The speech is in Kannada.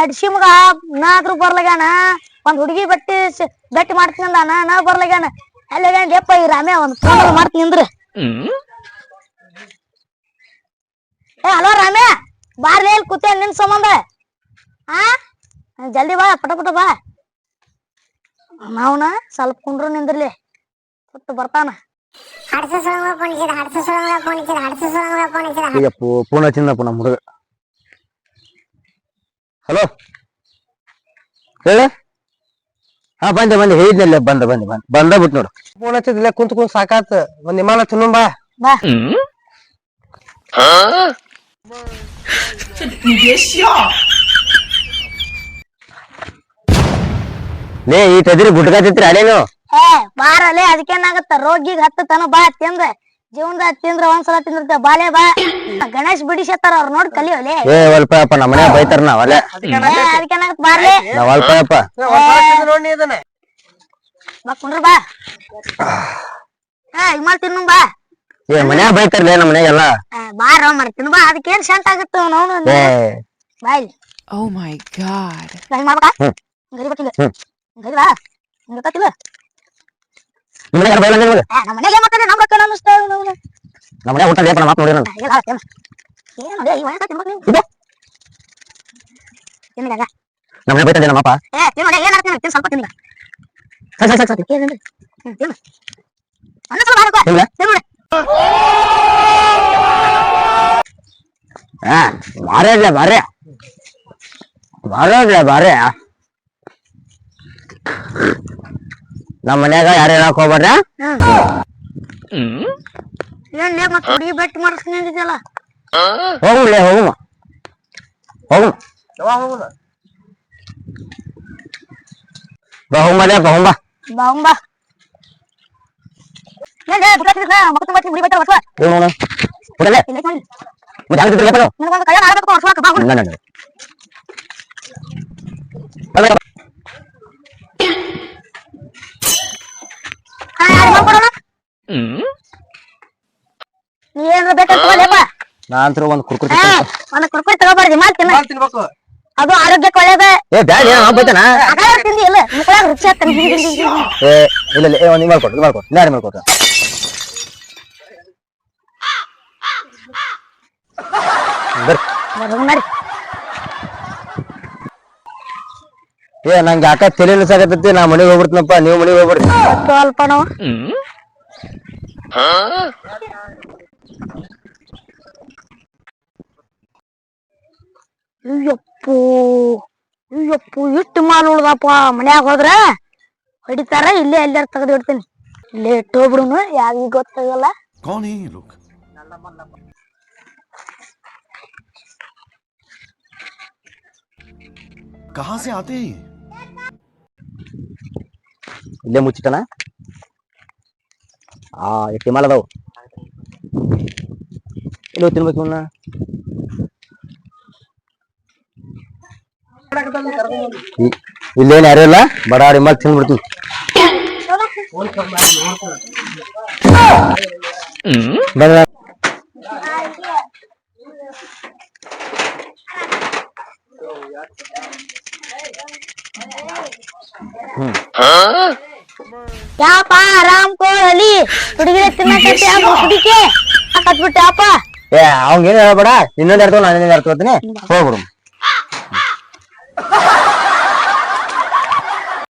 ಹಡ್ಸಿ ಮಗ ನಾದ್ರು ಬರ್ಲಗ್ಯಾನ. ಒಂದ್ ಹುಡುಗಿ ಬಟ್ಟಿ ಬೆಟ್ಟಿ ಗಟ್ಟಿ ಮಾಡ್ತೀನಿ ಅಂದಾನ ನಾ ಬರ್ಲಗ್ಯಾನ. ಅಲ್ಲಗ್ಯಾನ ಯಪ್ಪ ಈ ರಾಮೆ ಒಂದ್ ಫೋನ್ ಮಾಡ್ತೀನಿ ಅಂದ್ರ ಏ ಹಲೋ ರಾಮೆ ಬಾರ್ಲಿ ಇಲ್ಲಿ ಕೂತೆ ನಿನ್ ಸಂಬಂಧ? ಆ? ಜಲ್ದಿ ಬಾ ಪಟ ಪಟ ಬಾ. ನಾವ್ನ ಸ್ವಲ್ಪ ಕುಂಡ್ರು ನಿಂದ್ರಲಿ. ಕೊಟ್ಟು ಬರ್ತಾನ. ಹಡ್ಸ ಸೊಳಗ ಫೋನ್ ಹಚ್ಚಿದ ಹಡ್ಸ ಸೊಳಗ ಫೋನ್ ಹಚ್ಚಿದ ಫೋನ್ ಹಚ್ಚಿದ. ಫೋನ್ ಹಚ್ಚಿಂದಪ್ಪ ನಮ್ಮ ಹುಡುಗ. ಹಲೋ ಹೇಳ? ಹಾ ಬಂದೆ ಬಂದೆ. ಹೇಳಿದ್ನಲ್ಲ ಬಂದ ಬಂದೆ ಬಂದ. ಬಂದ ಬಿಟ್ ನೋಡು. ಫೋನ್ ಹಚ್ಚಿದ್ಲೆ ಕುಂತ ಕುಂತ ಸಾಕಾತ್. ಒಂದ್ ನಿಮ್ಮ ತಿನ್ನು ಬಾ. ಬಾ ಲೇ ಈ ತದಿರಿ ಗುಡ್ಕತ್ತಿತ್ರಿ ಅಡೇನು ಏ ಬಾರಲೆ ಅದಕ್ಕೇನಾಗತ್ತ? ರೋಗಿಗ್ ಹತ್ತ ತನ ಬಾ ತಿಂದ್ರ ಜೀವನದಾಗ ತಿಂದ್ರ ಒಂದ್ಸಲ ತಿಂದಿರ್ತ. ಬಾಲೆ ಬಾ. ಗಣೇಶ್ ಬಿಡಿಸತ್ತಾರ ಅವ್ರ ನೋಡಿ ಕಲಿಯೋಲೆ. ಏ ಅಲ್ಪ ಅಪ್ಪ ನಮ್ಮ ಮನೆ ಬೈತಾರ ನಾವ್ ಅಲ್ಲೇ. ಏ ಅದಕ್ಕೇನಾಗತ್ತ ಬಾರ್ಲೆ. ನಾವ್ ನೋಡಿ ಇದನ್ನ ಬಾ ಕುಂಡ್ರ ಬಾ. ಏ ಇಮಾಲ್ ತಿನ್ನು ಬಾ. ಏ ಮನ್ಯಾಗ ಬೈತಾರಲೇ ನಮ್ಮ ಮನೆಗೆಲ್ಲ ಬಾರ ಮರ ತಿನ್ನು ಬಾ. ಅದಕ್ಕೇನ್ ಶಾಂತ ಆಗತ್ತ ಅವನು ಏ. ಬಾಯ್ ಓ ಮೈ ಗಾಡ್ ಬಾಯ್ ಮಾಡ್ಬೇಕಾ. ಗರಿ ಬಟ್ಟಿಲ್ಲ. ಗರಿ ಬಾ ಹಿಂಗ ಕತ್ತಿಲ್ಲ ನಿಮ್ಮ ಮನ್ಯಾಗ ಬೈಲ ನಿಮ್ಗೆ? ಏ ನಮ್ಮ ಮನೆಗೆ ಮತ್ತೆ ನಮ್ಮ ರೊಕ್ಕ ನಮ್ಮ ಇಷ್ಟ ಊಟ ಲೇಪ ಮಾತು ನೋಡಿ ನಾನು ಏನು ಏನು ಈ ವಯಸ್ಸಾಗ ತಿನ್ಬೇಕು ನೀವು ಏ ತಿನ್ನು ತಿನ್ನು ಸ್ವಲ್ಪ ತಿನ್ನಿಗ. ಸರಿ ಸರಿ ಸರಿ ಏನಿಲ್ಲ ಹ್ಮ್ ತಿನ್ನು. ಅನ್ನ ಸ್ವಲ್ಪ ಹಾಕು ತಿನ್ಲ? ತಿನ್ನು ನೋಡಿ. ಹಾ ಬಾರೇ ಇಲ್ಲ ಬಾರೇ. ಬಾರೇ ಇಲ್ಲ ಬಾರೇ. ನಮ್ಮ ಮನ್ಯಾಗ ಯಾರು ಹೇಳಕ್ ಏನ್ ಲೇ ಮತ್ತೆ ಹುಡುಗಿ ಬೆಟ್ಟಿ ಮಾಡಿಸ್ತೀನಿ ಅಂದಿದ್ದಲ್ಲ ಹೋಗುಮ್ಲೆ ಹೋಗುಮ ಹೋಗುಮ. ಯಾವಾಗ ಹೋಗುದ? ಬಾ ಹೋಗ್ಬಾ ಬಾ ಹೋಗ್ಬಾ ಬಾ ಅವ್ನ್ ಬಾ ಏನ್ ಲೇ ಬುಕ್ಕ ತಿನ್ನಿಸ್ಲ ಮಕ್ಕ ತುಂಬ ಹುಡುಗಿ ಬೆಟ್ಟ ವರ್ಷ ಏನು ನೋಡು ಬಿಡಲೆ ಇಲ್ಲ ನೋಡಿ ಮತ್ತೆ ಹಂಗೆ ತಿರ್ಗಪ್ಪ ನಾವು ನಿನಗೊಂದು ಕೈಯಾಗ ಆಡಬೇಕು ವರ್ಷ ಬಾ ಇಲ್ಲ ನೋಡಿ ಅಲ್ಲ ಹಾ ಯಾರು ಮಾಡ್ಕೊಡೋಣ ನೀ ಏನಾರ ಬೇಕಂತ ತಗೋಲೇಪ್ಪ ನಾ ಅಂತೂ ಒಂದು ಕುರ್ಕುರಿ ಏ ಒಂದು ಕುರ್ಕುರಿ ತಗೋಬಾರ್ದು ಮಾಡ್ತೀನಿ. ಮಾಲ್ ತಿನ್ಬೇಕು. ಅದು ಆರೋಗ್ಯಕ್ಕೆ ಒಳ್ಳೇದ. ಏ ಬ್ಯಾಡ ಏನ್ ಬೈತಾನ? ಅಗಾರ ತಿಂದಿ ಇಲ್ಲ. ಮುಕ್ಕಳಾಗ ರುಚಿ ಆಗ್ತಾನೆ. ಏ ಇಲ್ಲ ಇಲ್ಲ ಏ ಒಂದು ಮಾಡ್ಕೊಟ್ಟು ಮಾಡ್ಕೊಟ್ಟು ನಾಡಿ ಮಾಡ್ಕೊಟ್ಟು ಬರ್ರಿ. ಮಾಡಿ ಏ ನಂಗೆ ಯಾಕ ತಲೆ ಸಾಕತ್ತೈತಿ ನಾ ಮನೆಗೆ ಹೋಗ್ಬಿಡ್ತೀನಪ್ಪ ನೀವು ಮನೆಗೆ ಹೋಗ್ಬಿಡ್ರಿ. ಸ್ವಲ್ಪ ನಾವು ಅಯ್ಯಪ್ಪು ಅಯ್ಯಪ್ಪು ಇಟ್ಟು ಮಾಲ್ ಉಳ್ದಪ್ಪ? ಮನ್ಯಾಗ ಹೋದ್ರ ಹೊಡಿತಾರ ಇಲ್ಲೇ ಎಲ್ಲಾರ ತೆಗೆದು ಇಡ್ತೀನಿ. ಇಲ್ಲೇ ಇಟ್ಟೋಗ್ಬಿಡುನು ಯಾರಿಗೂ ಗೊತ್ತಾಗಲ್ಲ. ಇಲ್ಲೇ ಮುಚ್ಚಿಟನ ಆ ಎಟ್ಟಿ ಮಾಲ್ ಅದಾವು? ಇಲ್ಲಿ ತಿನ್ಬೇಕು ಇವನ್ನ ಇಲ್ಲೇನ್ ಯಾರು ಇಲ್ಲ? ಬಡಾಡಿ ಮಾಲ್ ತಿನ್ಬಿಡ್ತೀನಿ. ಯಾಪ, ಆರಾಮ್ ಕೋಳಿ ಹುಡುಗಿರ ಹಾಕತ್ಬಿಟ್ಟೆ ಅಪ್ಪ. ಏ ಅವಂಗೇನು ಹೇಳ್ಬೇಡ? ಇನ್ನೊಂದ್ ಎರಡು ನಾನು ಇನ್ನೊಂದ್ ಎರಡು ಹೋಗ್ಬಿಡು.